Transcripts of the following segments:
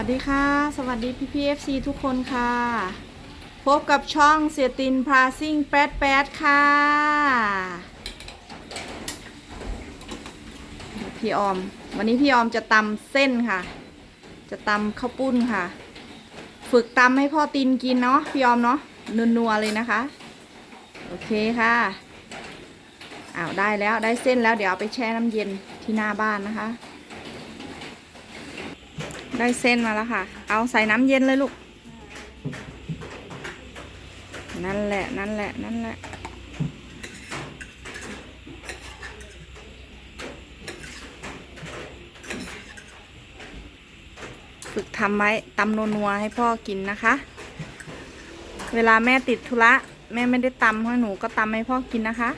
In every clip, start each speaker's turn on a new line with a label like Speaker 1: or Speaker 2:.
Speaker 1: วัสดีค่ะ สวัสดีพี่พีเอฟซีทุกคนค่ะ พบกับช่องเสียตินพาซิ่งแป๊ดแป๊ดค่ะ พี่ออม วันนี้พี่ออมจะตำเส้นค่ะ จะตำข้าวปุ้นค่ะ ฝึกตำให้พ่อตินกินเนาะพี่ออมเนาะนัวๆเลยนะคะ โอเคค่ะอ้าวได้แล้วได้เส้นแล้วเดี๋ยวเอาไปแช่น้ำเย็นที่หน้าบ้านนะคะ ได้เส้นมาแล้วค่ะ เอาใส่น้ำเย็นเลยลูก นั่นแหละ นั่นแหละ นั่นแหละ ฝึกทำไว้ตำนัวๆให้พ่อกินนะคะ เวลาแม่ติดธุระแม่ไม่ได้ตำให้หนูก็ตำให้พ่อกินนะคะ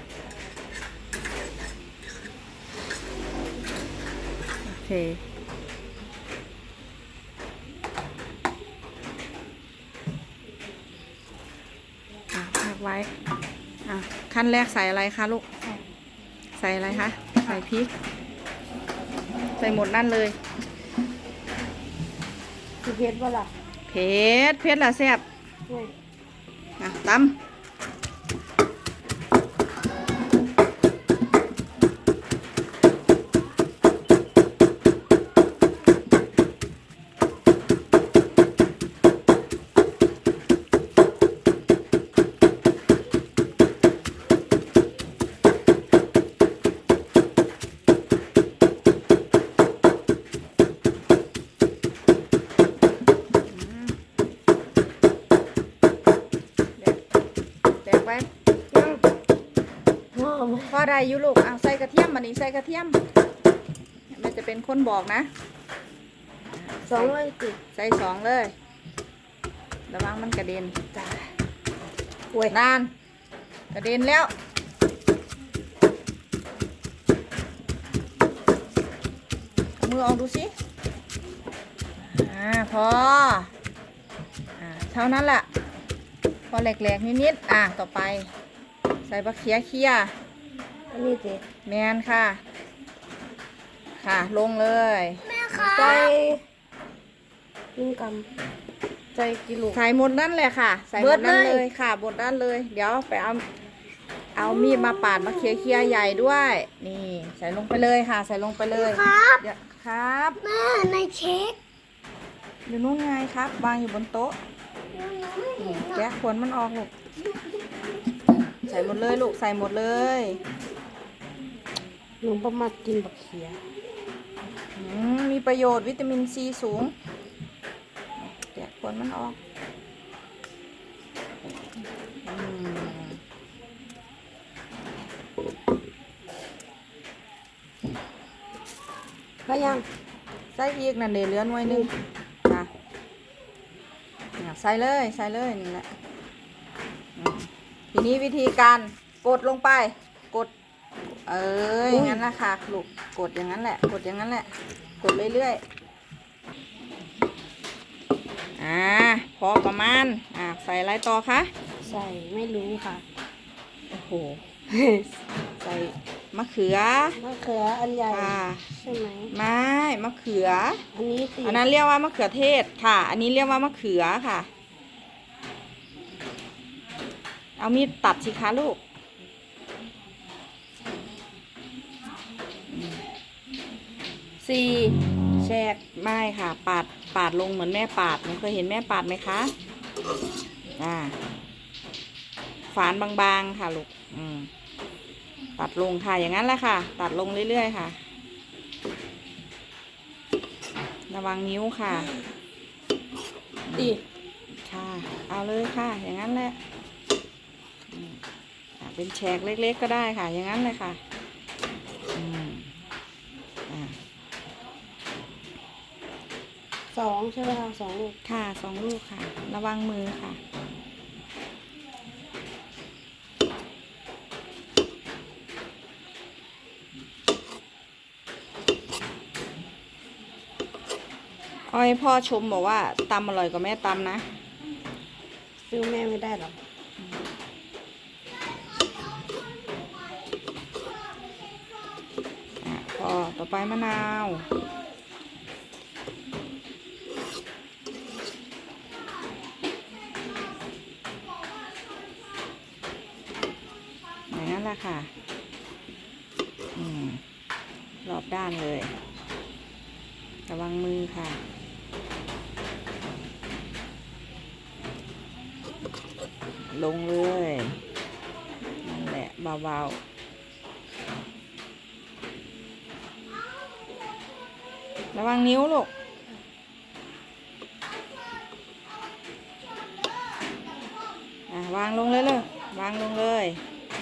Speaker 1: โอเค อะพัก ไว้ อะขั้นแรกใส่อะไรคะลูก ใส่อะไรคะ ใส่พริก ใส่หมดนั่นเลย
Speaker 2: คือเพชรว่าล่ะ
Speaker 1: เผ็ดเผ็ดละแซ่บ
Speaker 2: เว้ย
Speaker 1: อะตำ
Speaker 2: อม
Speaker 1: พอได้อยู่ลูกเอาใส่กระเทียมมันนี้ใส่กระเทียมแม่จะเป็นคนบอกนะ
Speaker 2: สองร้อยสิบ
Speaker 1: ใส่สองเลย ระวังมันกระเด็น
Speaker 2: จ้าโว้ย
Speaker 1: นาน กระเด็นแล้วเอามือออกดูสิอ่าพออ่าเท่านั้นแหละพอแหลกๆนิดๆอะต่อไป ใส่บะเขียเคี่ย
Speaker 2: อันนี้สิ
Speaker 1: แมนค่ะ ค่ะ ลงเลย
Speaker 2: ใส่ยิงก
Speaker 1: ใส่กิโลใส่หมดนั่นเลยค่ะ ใส่หมดนั่นเลยค่ะหมดนั่นเลย เดี๋ยวไปเอา เอามีดมาปาดมาเคลียร์เคลียร์ใหญ่ด้วย นี่ ใส่ลงไปเลยค่ะ ใส่ลงไปเลยำ
Speaker 2: ครับ
Speaker 1: เดี๋ยวครับ
Speaker 2: แม่ในเค้ก
Speaker 1: อยู่นู่นไงครับ วางอยู่บนโต๊ะนี่แกะขนมันออกลูก ใส่หมดเลยลูก ใส่หมดเลย
Speaker 2: หนูประมาทกินบักเขีย
Speaker 1: อืมมีประโยชน์วิตามินซีสูงแกะขนมันออกอืม
Speaker 2: ก็ยัง
Speaker 1: ใส่อีกนั่นเดี๋ยวเหลือหน่วยหนึงค่ะนี่ใส่เลยใส่เลยนี่แหละทีนี้วิธีการกดลงไป กด เอออย่างนั้นนะค่ะลูกกดอย่างนั้นแหละ กดอย่างนั้นแหละ กดเรื่อยๆ อ่า พอประมาณ อ่า ใส่อะไรต่อคะ
Speaker 2: ใส่ไม่รู้ค่ะ
Speaker 1: โอ้โห ใส่มะเขือ
Speaker 2: มะเขืออันใหญ่
Speaker 1: ค่ะ
Speaker 2: ใช่ไหม
Speaker 1: ไม้ มะเขือ
Speaker 2: อันนี้สิ
Speaker 1: อันนั้นเรียกว่ามะเขือเทศค่ะ อันนี้เรียกว่ามะเขือค่ะ เอามีดตัดสิคะลูก สี่แชกไม่ค่ะปาดปาดลงเหมือนแม่ปาดหนูเคยเห็นแม่ปาดไหมคะอ่าฝานบางๆค่ะลูกอืมตัดลงค่ะอย่างนั้นแหละค่ะ ตัดลงเรื่อยๆค่ะ ระวังนิ้วค่ะ
Speaker 2: ดิ
Speaker 1: ค่ะ เอาเลยค่ะ อย่างนั้นแหละอืมอะเป็นแฉกเล็กๆก็ได้ค่ะ อย่างนั้นเลยค่ะอืมอะ
Speaker 2: สองใช่ไหมคะสองลูก
Speaker 1: ค่ะสองลูกค่ะ ระวังมือค่ะ อ้อยพ่อชมบอกว่าตำอร่อยกว่าแม่ตำนะ
Speaker 2: ซื้อแม่ไม่ได้หรอก
Speaker 1: อะพอต่อไปมะนาว้นแหละค่ะอรอบด้านเลย ระวังมือค่ะ ลงเลยนั่นแหละเบาๆระวังนิ้วลูก วางลงเลยเลยวางลงเลย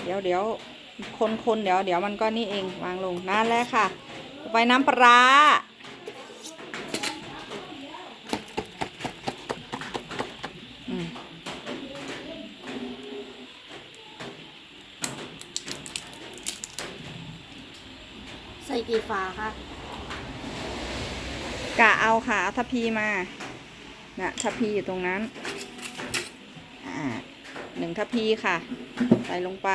Speaker 1: เดี๋ยวเดี๋ยวคนคนเดี๋ยวเดี๋ยวมันก็นี่เองวางลงนั่นแหละค่ะต่อไปน้ำปลาร้าอืม
Speaker 2: ใส่กี่ฝาคะ
Speaker 1: กะเอาค่ะเอาทัพพีมาน่ะทัพพีอยู่ตรงนั้นอ่า หนึ่งทัพพีค่ะ ใส่ลงไป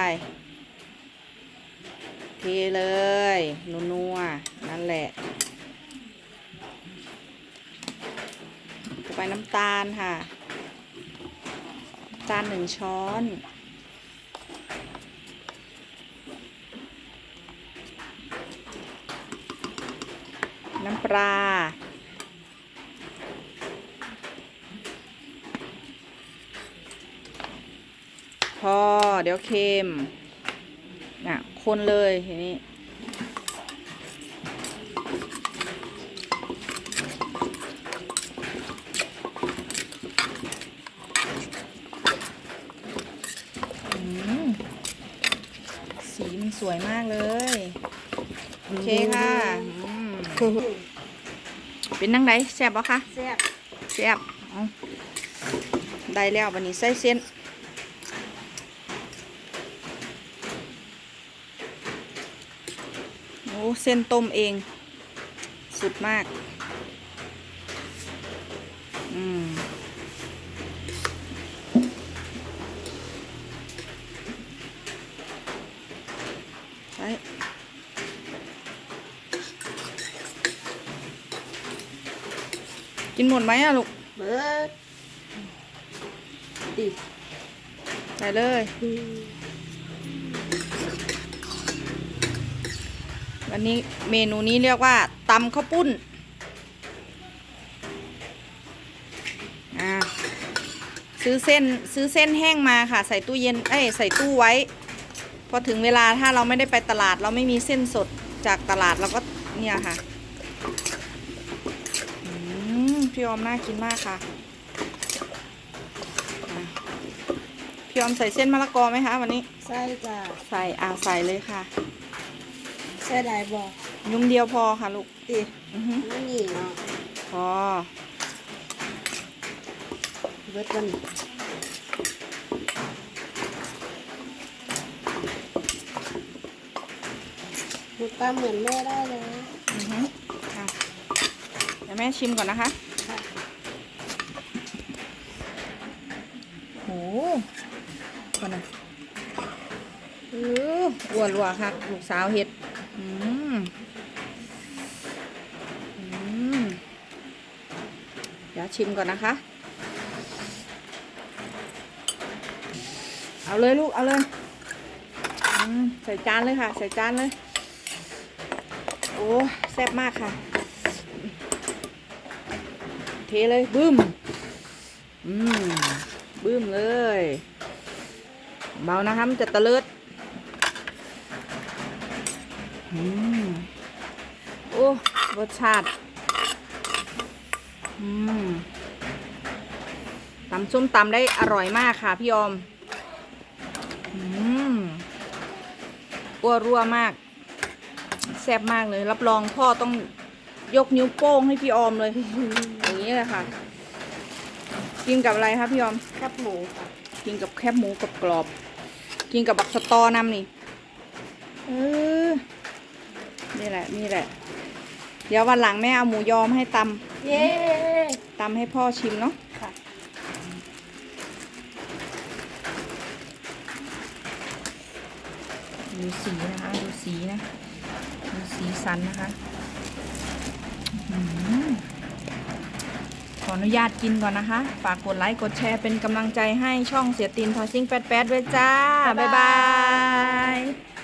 Speaker 1: เทเลย นัวๆ นั่นแหละต่อไปน้ำตาลค่ะน้ำตาลหนึ่งช้อน น้ำปลา พอเดี๋ยวเค็มน่ะคนเลยทีนี้อืมสีมันสวยมากเลย โอเคค่ะอืมเป็นนังไดแซ่บปะคะ
Speaker 2: แซ่บ
Speaker 1: แซ่บเอาได้แล้ววันนี้ใส่เส้น โอ้ เส้นต้มเอง สุดมาก อืมใส่กินหมดไหมอะลูก
Speaker 2: เบิดดิ
Speaker 1: ใส่เลย
Speaker 2: อืม
Speaker 1: วันนี้เมนูนี้เรียกว่าตำข้าวปุ้นอ่าซื้อเส้นซื้อเส้นแห้งมาค่ะ ใส่ตู้เย็นเอ้ยใส่ตู้ไว้ พอถึงเวลาถ้าเราไม่ได้ไปตลาด เราไม่มีเส้นสดจากตลาดเราก็เนี่ยค่ะอืมพี่ออมน่ากินมากค่ะอะพี่ออมใส่เส้นมะละกอไหมคะวันนี้
Speaker 2: ใส่จ้ะ
Speaker 1: ใส่อ่าใส่เลยค่ะ
Speaker 2: ใส่ได้บ่
Speaker 1: ยุมเดียวพอค่ะลูก
Speaker 2: ติ
Speaker 1: อือฮึ
Speaker 2: นั่นนี่เนาะ
Speaker 1: พอ
Speaker 2: เบิดวันหนูตาเหมือนแม่ได้เลย
Speaker 1: อือฮึค่ะเดี๋ยวแม่ชิมก่อนนะคะ
Speaker 2: ค่ะ
Speaker 1: โหก่อนนะเอออ้วนรัวค่ะลูกสาวเห็ด อืมอืมเดี๋ยวชิมก่อนนะคะ เอาเลยลูก เอาเลยใส่จานเลยค่ะ ใส่จานเลย โอ้แซ่บมากค่ะ เทเลยบึ้ม อืมบึ้มเลย เบานะคะมันจะตะเลิด อืม โอ้รสชาติอืมตำส้มตำได้อร่อยมากค่ะพี่ออมอืมอ้วรัวมาก แซ่บมากเลย รับรองพ่อต้องยกนิ้วโป้งให้พี่ออมเลย อย่างนี้เลยค่ะ กินกับอะไรคะพี่ออม
Speaker 2: แคบหมูค่ะ
Speaker 1: กินกับแคบหมูกับกรอบๆกินกับบักสตอนำนี่ เออ นี่แหละ นี่แหละ เดี๋ยววันหลังแม่เอาหมูยอมให้ต
Speaker 2: เย้ำ
Speaker 1: ตำให้พ่อชิมเนาะ
Speaker 2: ค่ะ
Speaker 1: ดูสีนะคะ ดูสีนะ ดูสีสันนะคะอื้อหือขออนุญาตกินก่อนนะคะ ฝากกดไลค์ กดแชร์เป็นกำลังใจให้ช่องเสียตินทอซิ่งแป๊ดๆด้วยจ้า บ๊ายบายาย